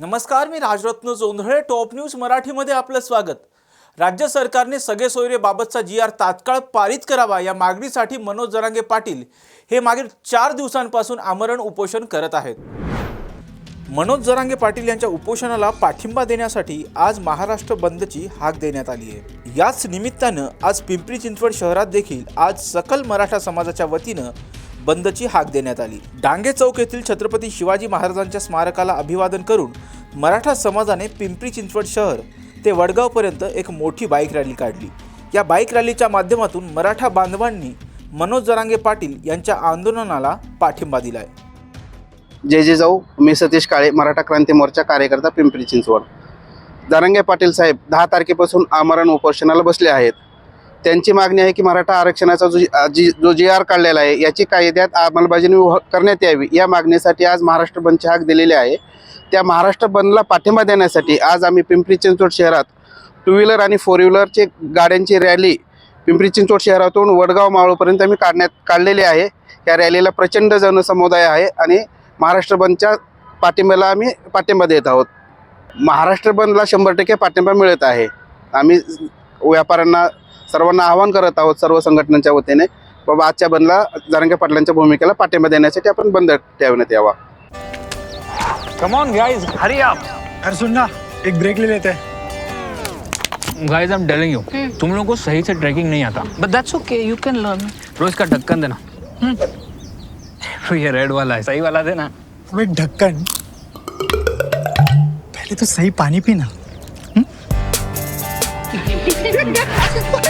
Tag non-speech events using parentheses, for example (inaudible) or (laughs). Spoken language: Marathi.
नमस्कार मी राजरत्न जोंधळे टॉप न्यूज मराठीमध्ये आपलं स्वागत. राज्य सरकारने सगळे सोयरेबाबतचा जी आर तात्काळ पारित करावा या मागणीसाठी मनोज जरांगे पाटील हे मागील चार दिवसांपासून आमरण उपोषण करत आहेत. मनोज जरांगे पाटील यांच्या उपोषणाला पाठिंबा देण्यासाठी आज महाराष्ट्र बंदची हाक देण्यात आली आहे. याच निमित्तानं आज पिंपरी चिंचवड शहरात देखील आज सकल मराठा समाजाच्या वतीनं बंदची हाक देण्यात आली. डांगे चौक येथील छत्रपती शिवाजी महाराजांच्या स्मारकाला अभिवादन करून मराठा समाजाने पिंपरी चिंचवड शहर ते वडगावपर्यंत एक मोठी बाईक रॅली काढली. या बाईक रॅलीच्या माध्यमातून मराठा बांधवांनी मनोज जरांगे पाटील यांच्या आंदोलनाला पाठिंबा दिलाय. जय जय जाऊ. मी सतीश काळे मराठा क्रांती मोर्चा कार्यकर्ता पिंपरी चिंचवड. जरांगे पाटील साहेब दहा तारखेपासून आमरण उपोषणाला बसले आहेत. त्यांची मागणी आहे की मराठा आरक्षणाचा जो जी जो जी आर काढलेला आहे याची कायद्यात अंमलबजावणी व- करण्यात यावी. या मागणीसाठी आज महाराष्ट्र बंदचे हाक दिलेली आहे. त्या महाराष्ट्र बंदला पाठिंबा देण्यासाठी आज आम्ही पिंपरी चिंचवड शहरात टू व्हीलर आणि फोर व्हीलरचे गाड्यांची रॅली पिंपरी चिंचवड शहरातून वडगाव मावळपर्यंत आम्ही काढण्यात काढलेली आहे. या रॅलीला प्रचंड जनसमुदाय आहे आणि महाराष्ट्र बंदच्या पाठिंब्याला आम्ही पाठिंबा देत आहोत. महाराष्ट्र बंदला शंभर टक्के पाठिंबा मिळत आहे. आम्ही व्यापाऱ्यांना सर्वांना आवाहन करत आहोत सर्व संघटनांच्या वतीने. बाबा आजच्या बंदला जरांगे पाटलांच्या भूमिकेला पाठिंबा देण्यासाठी आपण बंद ठेवण्यात यावा. Come on guys hurry up अरे सुन ना एक ब्रेक ले लेते. हैं guys I am telling you तुम लोगों को सही से ट्रैकिंग नहीं आता. But that's okay, you can learn. रोज का ढक्कन देना. तो (laughs) ये रेड वाला है. सही वाला देना. अबे ढक्कन. पहले तो सही पानी पीना. (laughs)